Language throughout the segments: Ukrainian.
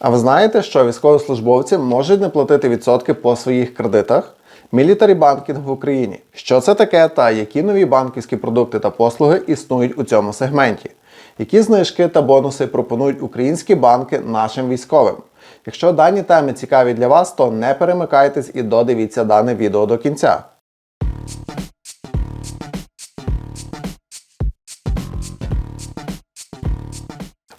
А ви знаєте, що військовослужбовці можуть не платити відсотки по своїх кредитах? Мілітарі банкінг в Україні. Що це таке та які нові банківські продукти та послуги існують у цьому сегменті? Які знижки та бонуси пропонують українські банки нашим військовим? Якщо дані теми цікаві для вас, то не перемикайтесь і додивіться дане відео до кінця.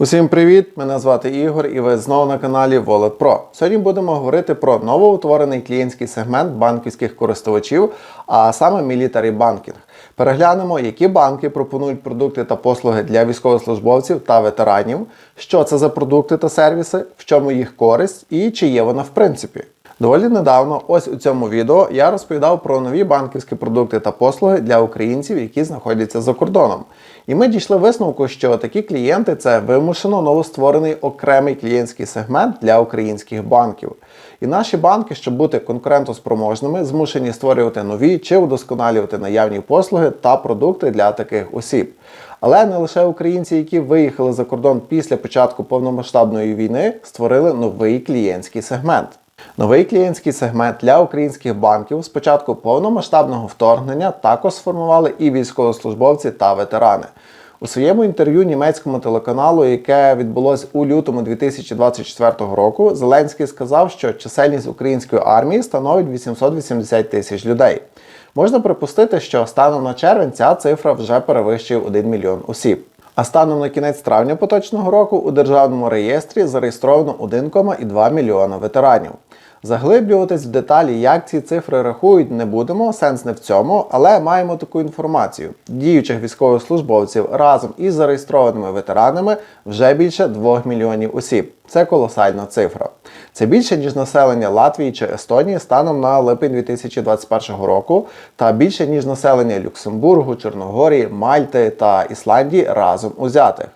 Усім привіт! Мене звати Ігор і ви знову на каналі Wallet Pro. Сьогодні будемо говорити про новоутворений клієнтський сегмент банківських користувачів, а саме Military Banking. Переглянемо, які банки пропонують продукти та послуги для військовослужбовців та ветеранів, що це за продукти та сервіси, в чому їх користь і чи є вона в принципі. Доволі недавно, ось у цьому відео, я розповідав про нові банківські продукти та послуги для українців, які знаходяться за кордоном. І ми дійшли висновку, що такі клієнти це вимушено новостворений окремий клієнтський сегмент для українських банків. І наші банки, щоб бути конкурентоспроможними, змушені створювати нові чи удосконалювати наявні послуги та продукти для таких осіб. Але не лише українці, які виїхали за кордон після початку повномасштабної війни, створили новий клієнтський сегмент. Новий клієнтський сегмент для українських банків з початку повномасштабного вторгнення також сформували і військовослужбовці та ветерани. У своєму інтерв'ю німецькому телеканалу, яке відбулось у лютому 2024 року, Зеленський сказав, що чисельність української армії становить 880 тисяч людей. Можна припустити, що станом на червень ця цифра вже перевищує 1 мільйон осіб. А станом на кінець травня поточного року у державному реєстрі зареєстровано 1,2 мільйона ветеранів. Заглиблюватись в деталі, як ці цифри рахують, не будемо, сенс не в цьому, але маємо таку інформацію. Діючих військовослужбовців разом із зареєстрованими ветеранами вже більше 2 мільйонів осіб. Це колосальна цифра. Це більше, ніж населення Латвії чи Естонії станом на липень 2021 року, та більше, ніж населення Люксембургу, Чорногорії, Мальти та Ісландії разом узятих.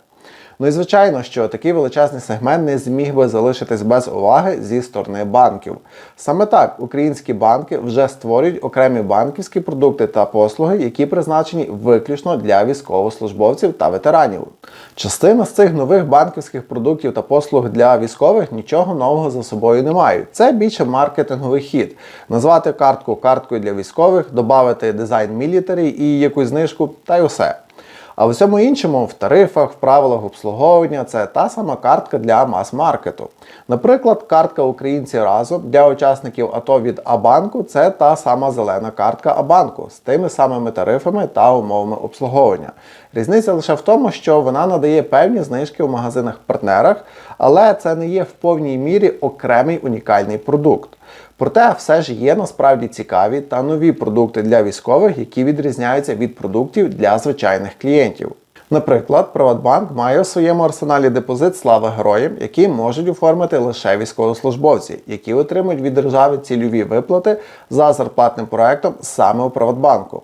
Ну і звичайно, що такий величезний сегмент не зміг би залишитись без уваги зі сторони банків. Саме так українські банки вже створюють окремі банківські продукти та послуги, які призначені виключно для військовослужбовців та ветеранів. Частина з цих нових банківських продуктів та послуг для військових нічого нового за собою не мають. Це більше маркетинговий хід. Назвати картку карткою для військових, додати дизайн мілітарі і якусь знижку, та й усе. А в усьому іншому, в тарифах, в правилах обслуговування це та сама картка для мас-маркету. Наприклад, картка Українці разом для учасників АТО від Абанку це та сама зелена картка Абанку з тими самими тарифами та умовами обслуговування. Різниця лише в тому, що вона надає певні знижки в магазинах-партнерах, але це не є в повній мірі окремий унікальний продукт. Проте все ж є насправді цікаві та нові продукти для військових, які відрізняються від продуктів для звичайних клієнтів. Наприклад, Приватбанк має у своєму арсеналі депозит Слава героям, який можуть оформити лише військовослужбовці, які отримують від держави цільові виплати за зарплатним проектом саме у Приватбанку.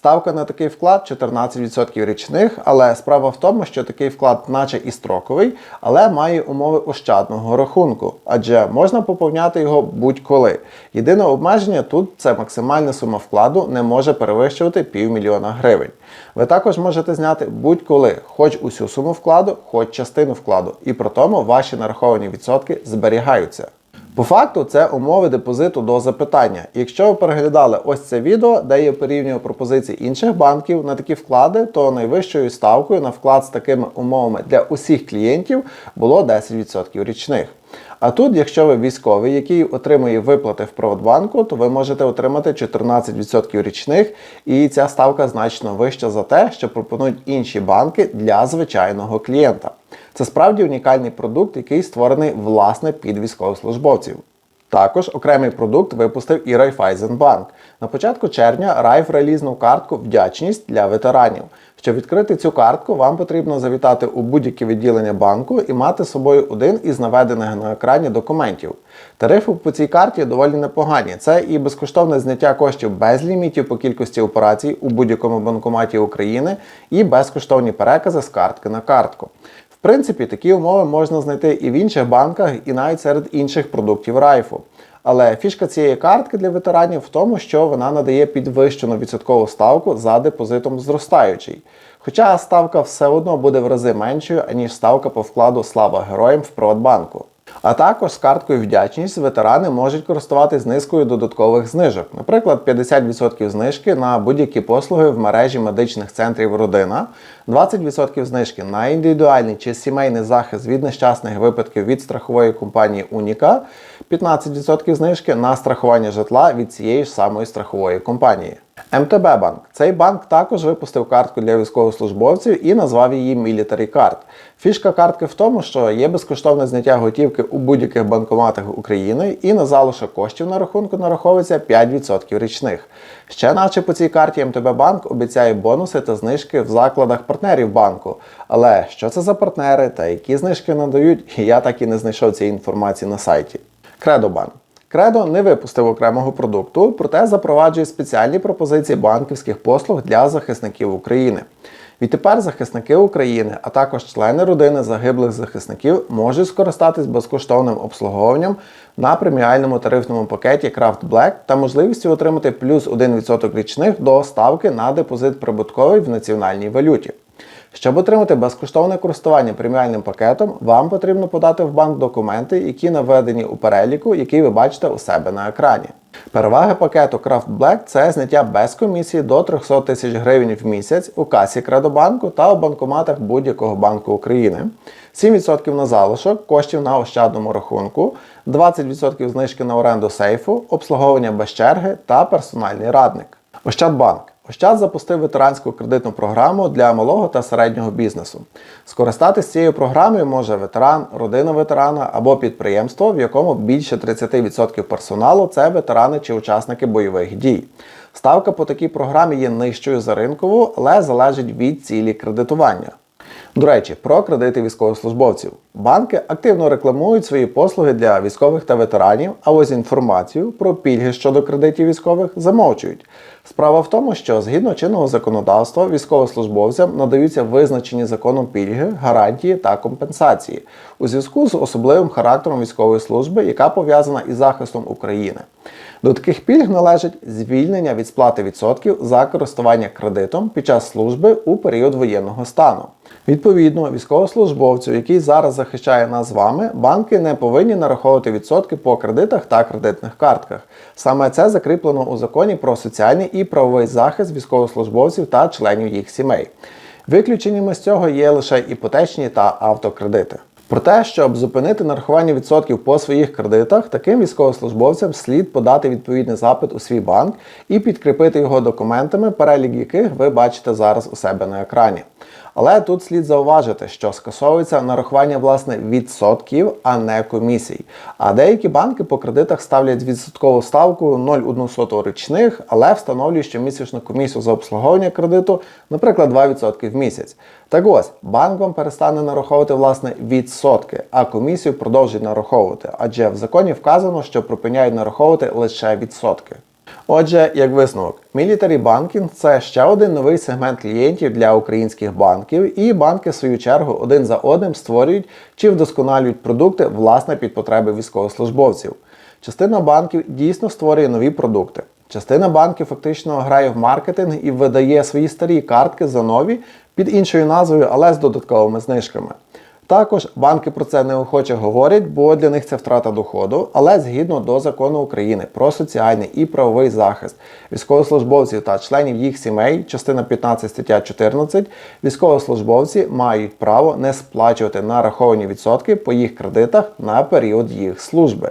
Ставка на такий вклад 14% річних, але справа в тому, що такий вклад, наче і строковий, але має умови ощадного рахунку, адже можна поповняти його будь-коли. Єдине обмеження тут це максимальна сума вкладу не може перевищувати півмільйона гривень. Ви також можете зняти будь-коли, хоч усю суму вкладу, хоч частину вкладу, і при тому ваші нараховані відсотки зберігаються. По факту, це умови депозиту до запитання. Якщо ви переглядали ось це відео, де я порівнюю пропозиції інших банків на такі вклади, то найвищою ставкою на вклад з такими умовами для усіх клієнтів було 10% річних. А тут, якщо ви військовий, який отримує виплати в Приватбанку, то ви можете отримати 14% річних, і ця ставка значно вища за те, що пропонують інші банки для звичайного клієнта. Це справді унікальний продукт, який створений власне під військовослужбовців. Також окремий продукт випустив і Райфайзенбанк. На початку червня Райф релізнув картку Вдячність для ветеранів. Щоб відкрити цю картку, вам потрібно завітати у будь-яке відділення банку і мати з собою один із наведених на екрані документів. Тарифи по цій карті доволі непогані. Це і безкоштовне зняття коштів без лімітів по кількості операцій у будь-якому банкоматі України, і безкоштовні перекази з картки на картку. В принципі, такі умови можна знайти і в інших банках, і навіть серед інших продуктів райфу. Але фішка цієї картки для ветеранів в тому, що вона надає підвищену відсоткову ставку за депозитом зростаючий. Хоча ставка все одно буде в рази меншою, аніж ставка по вкладу Слава героям в Приватбанку. А також з карткою вдячність ветерани можуть користуватись низкою додаткових знижок, наприклад, 50% знижки на будь-які послуги в мережі медичних центрів родина, 20% знижки на індивідуальний чи сімейний захист від нещасних випадків від страхової компанії Уніка, 15% знижки на страхування житла від цієї ж самої страхової компанії. МТБ банк. Цей банк також випустив картку для військовослужбовців і назвав її Military Card. Фішка картки в тому, що є безкоштовне зняття готівки у будь-яких банкоматах України і на залишок коштів на рахунку нараховується 5% річних. Ще наче по цій карті МТБ банк обіцяє бонуси та знижки в закладах партнерів банку. Але що це за партнери та які знижки надають, я так і не знайшов цієї інформації на сайті. Кредобанк. Кредо не випустив окремого продукту, проте запроваджує спеціальні пропозиції банківських послуг для захисників України. Відтепер захисники України, а також члени родини загиблих захисників можуть скористатись безкоштовним обслуговуванням на преміальному тарифному пакеті Craft Black та можливістю отримати плюс 1% річних до ставки на депозит прибутковий в національній валюті. Щоб отримати безкоштовне користування преміальним пакетом, вам потрібно подати в банк документи, які наведені у переліку, який ви бачите у себе на екрані. Переваги пакету Craft Black – це зняття без комісії до 300 тисяч гривень в місяць у касі Кредобанку та у банкоматах будь-якого банку України, 7% на залишок, коштів на ощадному рахунку, 20% знижки на оренду сейфу, обслуговування без черги та персональний радник. Ощадбанк. Ощад запустив ветеранську кредитну програму для малого та середнього бізнесу. Скористатись цією програмою може ветеран, родина ветерана або підприємство, в якому більше 30% персоналу це ветерани чи учасники бойових дій. Ставка по такій програмі є нижчою за ринкову, але залежить від цілі кредитування. До речі, про кредити військовослужбовців. Банки активно рекламують свої послуги для військових та ветеранів, а ось інформацію про пільги щодо кредитів військових замовчують. Справа в тому, що згідно чинного законодавства військовослужбовцям надаються визначені законом пільги, гарантії та компенсації у зв'язку з особливим характером військової служби, яка пов'язана із захистом України. До таких пільг належить звільнення від сплати відсотків за користування кредитом під час служби у період воєнного стану. Відповідно, військовослужбовцю, який зараз захищає нас з вами, банки не повинні нараховувати відсотки по кредитах та кредитних картках. Саме це закріплено у законі про соціальний і правовий захист військовослужбовців та членів їх сімей. Виключеннями з цього є лише іпотечні та автокредити. Про те, щоб зупинити нарахування відсотків по своїх кредитах, таким військовослужбовцям слід подати відповідний запит у свій банк і підкріпити його документами, перелік яких ви бачите зараз у себе на екрані. Але тут слід зауважити, що скасовується нарахування власне відсотків, а не комісій. А деякі банки по кредитах ставлять відсоткову ставку 0,1 річних, але встановлюють щомісячну комісію за обслуговування кредиту, наприклад, 2% в місяць. Так ось, банк вам перестане нараховувати власне відсотки, а комісію продовжить нараховувати, адже в законі вказано, що припиняють нараховувати лише відсотки. Отже, як висновок, Military Banking – це ще один новий сегмент клієнтів для українських банків, і банки, в свою чергу, один за одним створюють чи вдосконалюють продукти власне під потреби військовослужбовців. Частина банків дійсно створює нові продукти. Частина банків фактично грає в маркетинг і видає свої старі картки за нові під іншою назвою, але з додатковими знижками. Також банки про це неохоче говорять, бо для них це втрата доходу, але згідно до закону України про соціальний і правовий захист військовослужбовців та членів їх сімей, частина 15 стаття 14, військовослужбовці мають право не сплачувати нараховані відсотки по їх кредитах на період їх служби.